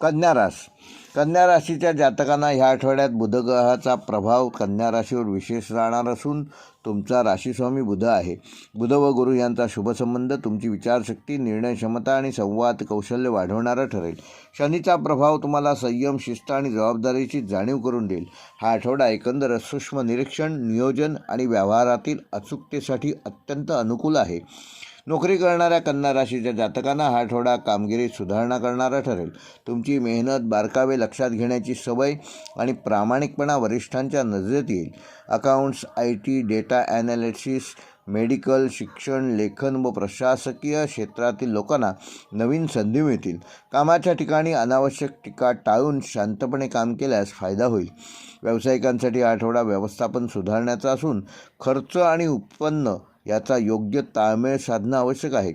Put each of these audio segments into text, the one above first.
कन्या रास कन्या राशीच्या जातकांना ह्या आठवड्यात बुधग्रहाचा प्रभाव कन्या राशीवर विशेष राहणार असून तुमचा राशीस्वामी बुध आहे. बुध व गुरु यांचा शुभसंबंध तुमची विचारशक्ती निर्णय क्षमता आणि संवाद कौशल्य वाढवणारा ठरेल. शनीचा प्रभाव तुम्हाला संयम शिस्त आणि जबाबदारीची जाणीव करून देईल. हा आठवडा एकंदर सूक्ष्म निरीक्षण नियोजन आणि व्यवहारातील अचूकतेसाठी अत्यंत अनुकूल आहे. नोकरी करणाऱ्या कन्या राशीच्या जातकांना हा आठवडा कामगिरीत सुधारणा करणारा ठरेल. तुमची मेहनत बारकावे लक्षात घेण्याची सवय आणि प्रामाणिकपणा वरिष्ठांच्या नजरेत येईल. Accounts IT data analysis medical शिक्षण लेखन व प्रशासकीय क्षेत्रातील लोकांना नवीन संधी मिळतील. कामाच्या ठिकाणी अनावश्यक टीका टाळून शांतपणे काम केल्यास फायदा होईल. व्यावसायिकांसाठी आठवडा व्यवस्थापन सुधारण्याचा असून खर्च आणि उत्पन्न याचा योग्य ताळमेळ साधणं आवश्यक आहे.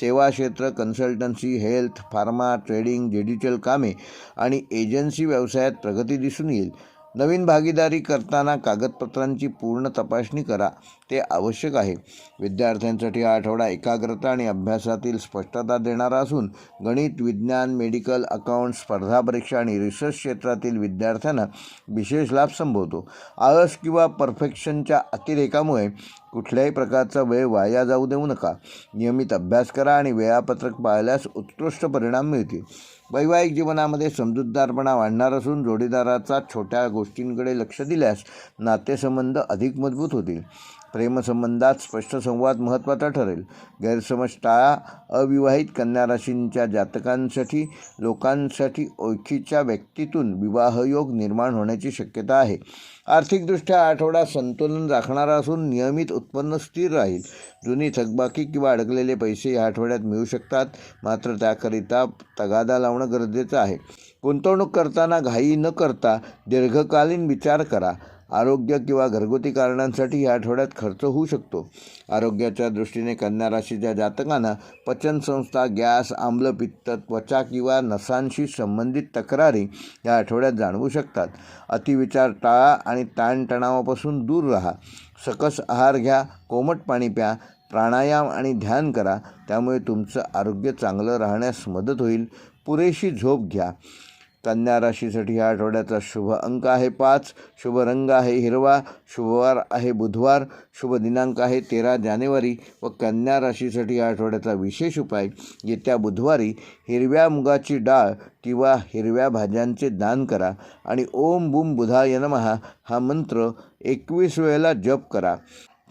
सेवा क्षेत्र consultancy health pharma trading digital कामे आणि एजन्सी व्यवसायात प्रगती दिसून येईल. नवीन भागीदारी करताना कागदपत्रांची पूर्ण तपासणी करा. ते आवश्यक आहे. विद्यार्थ्यांसाठी हा आठवडा एकाग्रता आणि अभ्यासातील स्पष्टता देणारा असून गणित विज्ञान मेडिकल अकाउंट स्पर्धा परीक्षा आणि रिसर्च क्षेत्रातील विद्यार्थ्यांना विशेष लाभ संभवतो. आळस किंवा परफेक्शनच्या अतिरेकामुळे कुठल्याही प्रकारचा वेळ वाया जाऊ देऊ नका. नियमित अभ्यास करा आणि वेळापत्रक पाळल्यास उत्कृष्ट परिणाम मिळतील. वैवाहिक जीवनामध्ये समजूतदारपणा वाढणार असून जोडीदाराचा छोट्या गोष्टींकडे लक्ष दिल्यास नातेसंबंध अधिक मजबूत होतील. प्रेमसंबंधात स्पष्ट संवाद महत्त्वाचा ठरेल. गैरसमज टाळा अविवाहित कन्या राशींच्या जातकांसाठी लोकांसाठी ओळखीच्या व्यक्तीतून विवाहयोग निर्माण होण्याची शक्यता आहे. आर्थिकदृष्ट्या आठवडा संतुलन राखणारा असून नियमित उत्पन्न स्थिर राहील. जुनी थकबाकी किंवा अडकलेले पैसे या आठवड्यात मिळू शकतात. मात्र त्याकरिता तगादा लावणं गरजेचं आहे. गुंतवणूक करताना घाई न करता दीर्घकालीन विचार करा. आरोग्य किंवा घरगुती कारणांसाठी या आठवड्यात खर्च होऊ शकतो. आरोग्याच्या दृष्टीने कन्या राशीच्या जातकांना पचनसंस्था गॅस आम्लपित्त त्वचा किंवा नसांशी संबंधित तक्रारी या आठवड्यात जाणवू शकतात. अतिविचार टाळा आणि ताणतणावापासून दूर राहा. सकस आहार घ्या कोमट पाणी प्या प्राणायाम आणि ध्यान करा. त्यामुळे तुमचं आरोग्य चांगलं राहण्यास मदत होईल. पुरेशी झोप घ्या. कन्या राशीसाठी या आठवड्याचा शुभ अंक आहे पाच. शुभ रंग आहे हिरवा. शुभवार आहे बुधवार. शुभ दिनांक आहे तेरा जानेवारी व कन्या राशीसाठी या आठवड्याचा विशेष उपाय येत्या बुधवारी हिरव्या मुगाची डाळ किंवा हिरव्या भाज्यांचे दान करा आणि ओम बुम बुधाय नमहा हा मंत्र एकवीस वेळेला जप करा.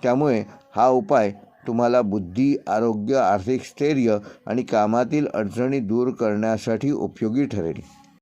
त्यामुळे हा उपाय तुम्हाला बुद्धी आरोग्य आर्थिक स्थैर्य आणि कामातील अडचणी दूर करण्यासाठी उपयोगी ठरेल.